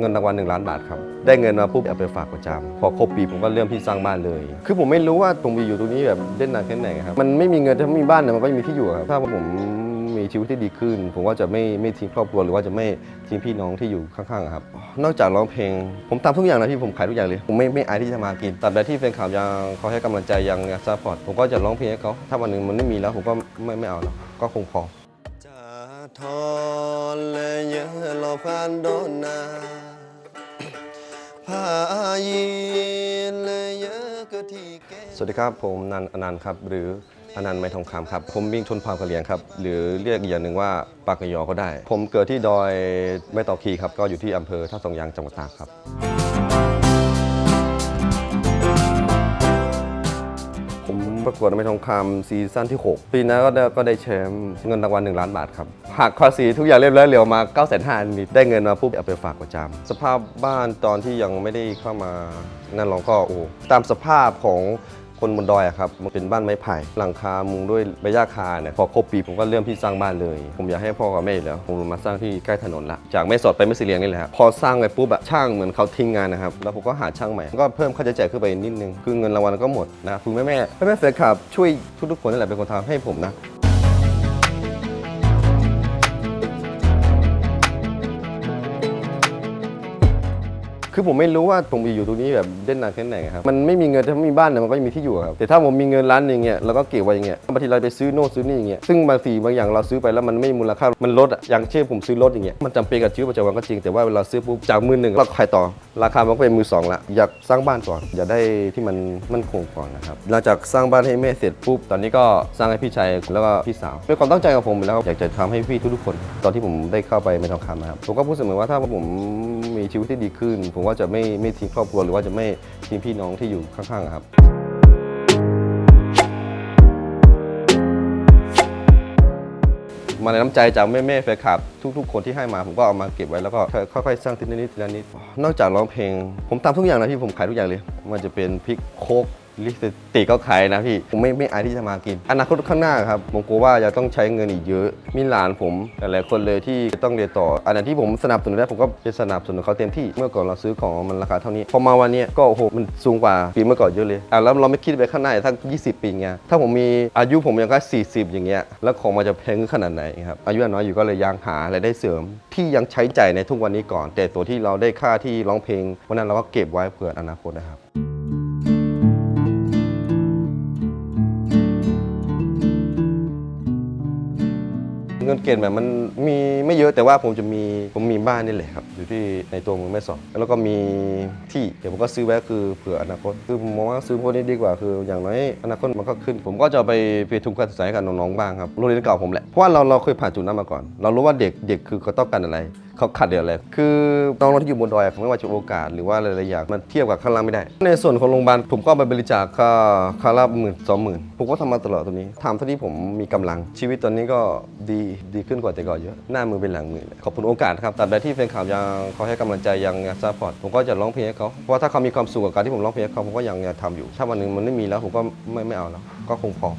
เงินรางวัลหนึ่งล้านบาทครับ ได้เงินมาปุ๊บเอาไปฝากประจำพอครบปีผมก็เริ่มที่สร้างบ้านเลย คือผมไม่รู้ว่าผมไปอยู่ตรงนี้แบบเล่นนานแค่ไหนครับ มันไม่มีเงินถ้าไม่มีบ้านเนี่ยมันก็ไม่มีที่อยู่ครับ ถ้าผมมีชีวิตที่ดีขึ้น ผมก็จะไม่ไม่ทิ้งครอบครัวหรือว่าจะไม่ทิ้งพี่น้องที่อยู่ข้างๆครับ นอกจากร้องเพลง ผมทำทุกอย่างนะพี่ผมขายทุกอย่างเลย ผมไม่ไม่อายที่จะมากินตราบใดที่แฟนคลับยังเขาให้กำลังใจยังซัพพอร์ตผมก็จะร้องเพลงให้เขา ถ้าวันหนึ่งมันไม่มีแล้วผมก็ไม่ไม่เอาแล้วก็คงพอ ทอนเลยเยอะรอผ่านโดนาพายีเลยเยอะก็ที่แกสวัสดีครับ ผมนันอนันต์ครับ หรืออนันต์ไม่ทองคำครับ ผมวิ่งชนเผ่ากะเหรี่ยงครับ หรือเรียกอีกอย่างหนึ่งว่าปากกะยอก็ได้ ผมเกิดที่ดอยแม่ตอคีครับ ก็อยู่ที่อำเภอท่าสองยางจังหวัดตากครับ ประกวดไม่ทองคำซีซั่นที่ 6 ปีนั้นก็ได้ก็ได้แชมป์เงินรางวัล1ล้านบาทครับหักภาษีทุกอย่างเรียบร้อยเหลือมา9 5 0 0 0นิดได้เงินมาปุ๊บเอาไปฝากประจำสภาพบ้านตอนที่ยังไม่ได้เข้ามานั่นเราก็โอ้ตามสภาพของ คนบนดอยอะครับมันเป็นบ้านไม้ไผ่หลังคามุงด้วยใบหญ้าคาเนี่ยพอครบปีผมก็เริ่มที่สร้างบ้านเลย ผมอยากให้พ่อกับแม่อยู่แล้วผมมาสร้างที่ใกล้ถนนละจากแม่สอดไปแม่สีเลียงนี่แหละครับพอสร้างไปปุ๊บอะช่างเหมือนเขาทิ้งงานนะครับแล้วผมก็หาช่างใหม่ก็เพิ่มค่าใช้จ่ายขึ้นไปนิดนึงคือเงินรางวัลก็หมดนะคุณแม่แม่แม่แม่แฟนคลับช่วยทุกๆคนนั่นแหละเป็นคนทำให้ผมนะ คือผมไม่รู้ว่าผมไปอยู่ตรงนี้แบบเล่นนานแค่ไหนครับ มันไม่มีเงินถ้าไม่มีบ้านเนี่ยมันก็ไม่มีที่อยู่ครับ แต่ถ้าผมมีเงินล้านหนึ่งเนี่ยเราก็เก็บไว้อย่างเงี้ย บางทีเราไปซื้อโน่นซื้อนี่อย่างเงี้ย ซึ่งบางทีบางอย่างเราซื้อไปแล้วมันไม่มูลค่า มันลดอะ อย่างเช่นผมซื้อรถอย่างเงี้ย มันจำเป็นกับชีวิตประจำวันก็จริง แต่ว่าเวลาซื้อปุ๊บจากมือหนึ่งเราขายต่อ ราคามันก็เป็นมือสองละอยากสร้างบ้านก่อน อยากได้ที่มันมั่นคงก่อนนะครับ หลังจากสร้างบ้านให้แม่เสร็จปุ๊บ ตอนนี้ก็สร้างให้พี่ชายแล้วก็พี่สาวเป็นความตั้งใจของผมแล้วอยากจะทำให้พี่ทุกๆคน ตอนที่ผมได้เข้าไปในทองคำนะครับ ผมก็พูดเสมอว่าถ้าผมมีชีวิตที่ดีขึ้นผมว่าจะไม่ไม่ทิ้งครอบครัวหรือว่าจะไม่ทิ้งพี่น้องที่อยู่ข้างๆครับมาในน้ำใจจากแม่แม่แฟนคลับทุก ๆ คนที่ให้มาผมก็เอามาเก็บไว้แล้วก็ค่อยๆสร้างทีละนิดทีละนิดนอกจากร้องเพลง ผมทำทุกอย่างนะพี่ผมขายทุกอย่างเลย มันจะเป็นพริกโคก ลิสติก็ขายนะพี่ ผมไม่ไม่อายที่จะมากิน อนาคตข้างหน้าครับ ผมกลัวว่าจะต้องใช้เงินอีกเยอะ มีหลานผมหลายๆคนเลยที่ต้องเรียนต่อ อันไหนที่ผมสนับสนุนได้ผมก็จะสนับสนุนเขาเต็มที่ เมื่อก่อนเราซื้อของมันราคาเท่านี้ พอมาวันนี้ก็โอ้โหมันสูงกว่าปีเมื่อก่อนเยอะเลย อะแล้วเราไม่คิดไปข้างหน้าถ้า20 ปีเงี้ย ถ้าผมมีอายุผมยังแค่40 อย่างเงี้ย แล้วของมันจะแพงขนาดไหนครับ อายุน้อยอยู่ก็เลยยังหาอะไรได้เสริม ที่ยังใช้ใจ่ายในทุกวันนี้ก่อน แต่ตัวที่เราได้ค่าที่ร้องเพลงวันนั้นเราก็เก็บไว้เผื่ออนาคตนะครับ เงินเก็บแบบมันมีไม่เยอะแต่ว่าผมจะมีผมมีบ้านนี่แหละครับ อยู่ที่ในตัวเมืองแม่สอดแล้วก็มีที่เดี๋ยวผมก็ซื้อไว้คือเผื่ออนาคตคือผมมองว่าซื้อพวกนี้ดีกว่าคือ อย่างน้อยอนาคตมันก็ขึ้น ผมก็จะเอาไปไปทุนการศึกษาให้กับน้องๆบ้างครับโรงเรียนเก่าผมแหละเพราะว่าเราเราเคยผ่านจุดนั้นมาก่อน เรารู้ว่าเด็กเด็กคือเขาต้องการอะไร เขาขาดเดือดอะไรคือน้องๆที่อยู่บนดอยไม่ว่าจะโอกาสหรือว่าอะไรๆอย่างมันเทียบกับข้างล่างไม่ได้ ในส่วนของโรงพยาบาลผมก็ไปบริจาคค่าค่าละหมื่นสองหมื่นผมก็ทำมาตลอดตรงนี้ทำเท่าที่ผมมีกำลังชีวิตตอนนี้ก็ดีดีขึ้นกว่าแต่ก่อนเยอะหน้ามือเป็นหลังมือเลยขอบคุณโอกาสครับตาบใดที่แฟนคลับยังเขาให้กำลังใจยังซัพพอร์ตผมก็จะร้องเพลงให้เขาเพราะว่าถ้าเขามีความสุขกับการที่ผมร้องเพลงให้เขาผมก็ยังยังทำอยู่ ถ้าวันหนึ่งมันไม่มีแล้วผมก็ไม่ไม่เอาแล้วก็คงพอ